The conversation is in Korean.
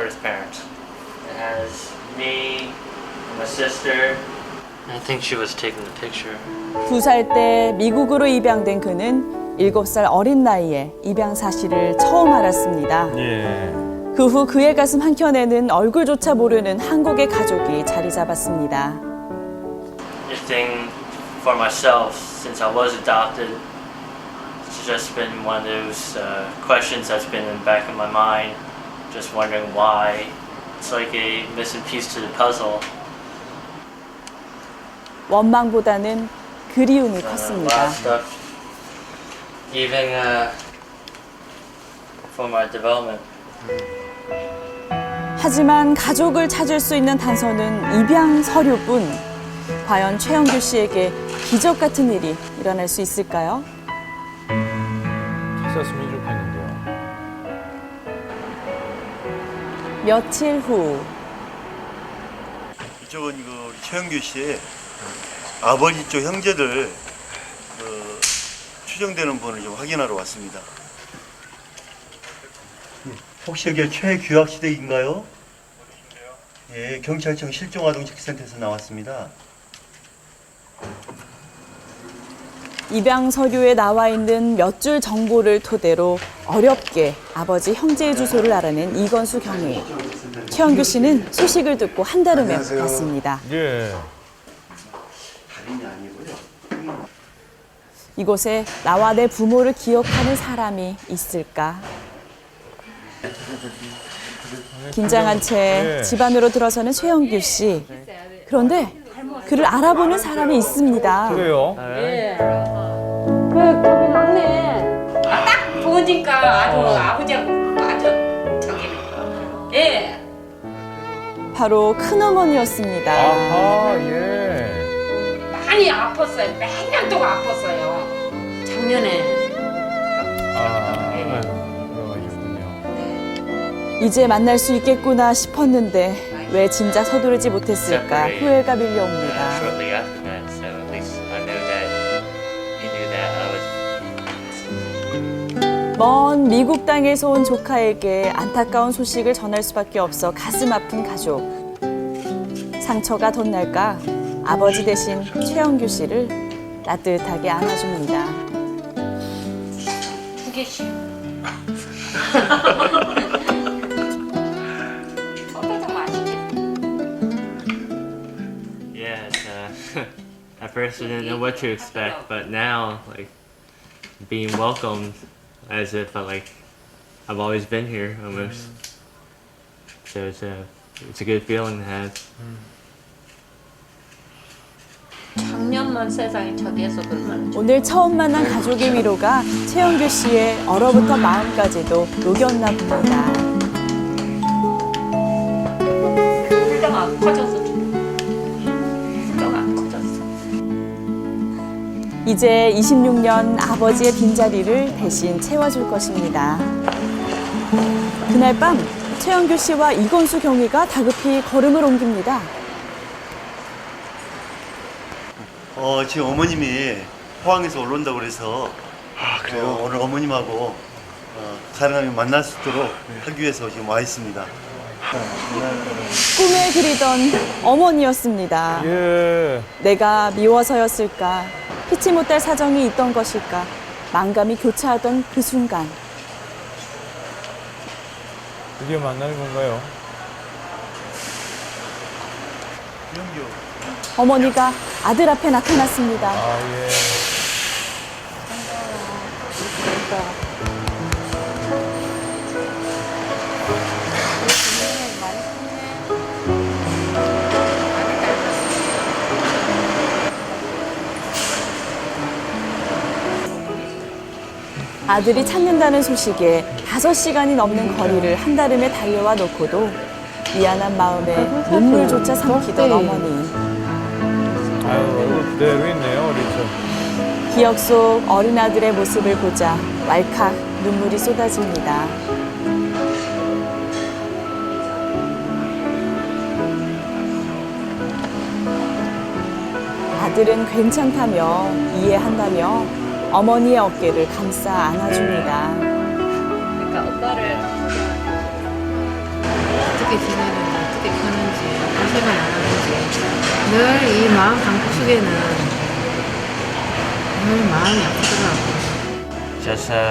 birth parents. It has me, my sister. I think she was taking the picture. 두 살 때 미국으로 입양된 그는 일곱 살 어린 나이에 입양 사실을 처음 알았습니다. 예. 그 후 그의 가슴 한켠에는 얼굴조차 모르는 한국의 가족이 자리 잡았습니다. Just thing for myself, since I was adopted, it's just been one of those uh, questions that's been in the back of my mind, just wondering why. It's like a missing piece to the puzzle. 원망보다는 그리움이 Uh, a lot 컸습니다. of stuff. Even uh, for my development. 하지만 가족을 찾을 수 있는 단서는 입양 서류뿐. 과연 최영규 씨에게 기적 같은 일이 일어날 수 있을까요? 찾았으면 좋겠는데 며칠 후 이쪽은 그 최영규 씨의 아버지 쪽 형제들 그 추정되는 분을 좀 확인하러 왔습니다. 혹시 여기 최규학 시대인가요? 예, 경찰청 실종아동체크센터에서 나왔습니다. 입양 서류에 나와 있는 몇 줄 정보를 토대로 어렵게 아버지 형제의 주소를 알아낸 이건수 경위. 최영규 씨는 소식을 듣고 한달음에 왔습니다. 예. 이곳에 나와 내 부모를 기억하는 사람이 있을까? 긴장한 채 예. 집 안으로 들어서는 최영규 씨. 그런데 그를 알아보는 사람이 있습니다. 그래요? 그 저기 막내 아, 딱 보니까 아주 아버지하고 아주 저기네 예 바로 큰어머니였습니다. 아하, 예. 많이 아팠어요 몇년 동안 아팠어요 작년에 아, 예. 그러시군요. 이제 만날 수 있겠구나 싶었는데 왜 진작 서두르지 못했을까 후회가 밀려옵니다. Shortly after 먼 미국 땅에서 온 조카에게 안타까운 소식을 전할 수밖에 없어 가슴 아픈 가족. 상처가 덧날까 아버지 대신 최영규 씨를 따뜻하게 안아줍니다. uh, at first I didn't know what to expect, but now, like, being welcomed as if I, like, I've always been here almost. So it's a, it's a good feeling to have. 작년만 세상에 저기에서 그러면 오늘 처음 만난 가족의 위로가 최영규 씨의 얼어붙은 마음까지도 녹였나 봅니다. 이제 26년 아버지의 빈자리를 대신 채워줄 것입니다. 그날 밤 최영규 씨와 이건수 경위가 다급히 걸음을 옮깁니다. 어, 지금 어머님이 포항에서 올라온다고 그래서 아, 그래요? 오늘 어머님하고 어, 가능하면 만날 수 있도록 하기 위해서 지금 와 있습니다. 꿈에 그리던 어머니였습니다. 예. 내가 미워서였을까? 피치 못할 사정이 있던 것일까? 만감이 교차하던 그 순간 드디어 만나는 건가요? 어머니가 아들 앞에 나타났습니다. 아, 예. 아들이 찾는다는 소식에 다섯 시간이 넘는 거리를 한달음에 달려와 놓고도 미안한 마음에 눈물조차 삼키던 어머니. 아유, 얼굴 그대로 있네요, 어린 척. 기억 속 어린 아들의 모습을 보자 왈칵 눈물이 쏟아집니다. 아들은 괜찮다며 이해한다며 어머니의 어깨를 감싸 안아줍니다. 그러니까 오빠를 어떻게 지내는지 어떻게 크는지 고생을 안 하는지 늘 이 마음 한구석에는 늘 마음이 아프더라고요. Just uh,